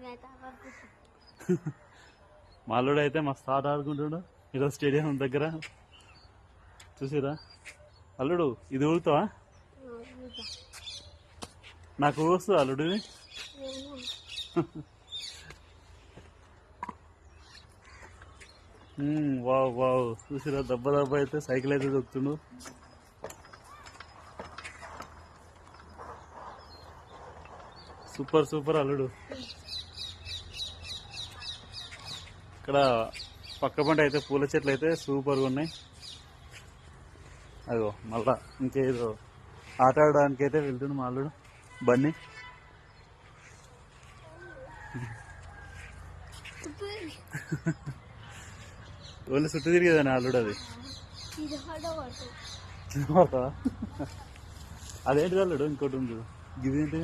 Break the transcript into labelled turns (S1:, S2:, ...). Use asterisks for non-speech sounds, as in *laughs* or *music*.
S1: *laughs* మాలోడు అయితే మస్తు ఆట ఆడుకుంటున్నాడు ఈరోజు స్టేడియం దగ్గర. చూసిరా? అల్లుడు ఇది ఊగుతావా నాకు వస్తుంది అల్లుడు. *laughs* Wow wow. చూసిరా? దెబ్బ దెబ్బ అయితే సైకిల్ అయితే దొక్కుతుండు. సూపర్ సూపర్ అల్లుడు. ఇక్కడ పక్క పంట అయితే పూల చెట్లు అయితే సూపర్గా ఉన్నాయి. అదిగో మళ్ళా ఇంకేదో ఆట ఆడడానికి అయితే వెళ్తుండు మా అల్లుడు బన్నీ. ఒళ్ళు చుట్టూ తిరిగేదాన్ని అల్లుడు అది? అదేంటి అల్లుడు? ఇంకోటి ఉంది గిది ఏంటి